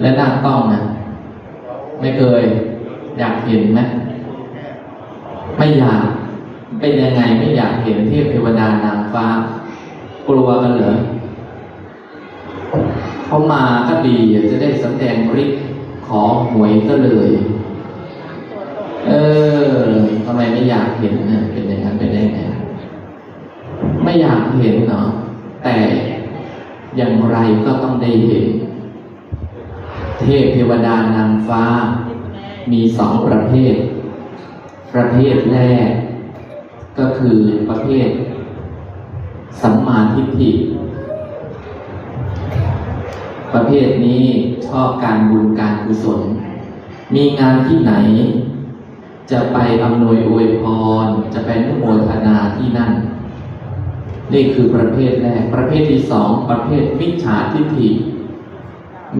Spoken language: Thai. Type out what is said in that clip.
และหน้ากล้องนะไม่เคย อยากเห็นไหมไม่อยากเป็นยังไงไม่อยากเห็นเทพเทวดานางฟ้า กลัวกันเหรอเขามาก็ดีจะได้สำแดงฤทธิ์ขอหวยก็เลย เออทำไมไม่อยากเห็นเนี่ยเป็นอย่างนั้นเป็นได้ไงไม่อยากเห็นเนาะแต่อย่างไรก็ต้องได้เห็น เทพเทวดานางฟ้า มีสองประเภท ประเภทแรก ก็คือประเภท สัมมาทิฏฐิ ประเภทนี้ชอบการบุญการกุศล มีงานที่ไหน จะไปอำนวยอวยพร จะไปนุโมทนาที่นั่น นี่คือประเภทแรก ประเภทที่สองประเภทมิจฉาทิฏฐิ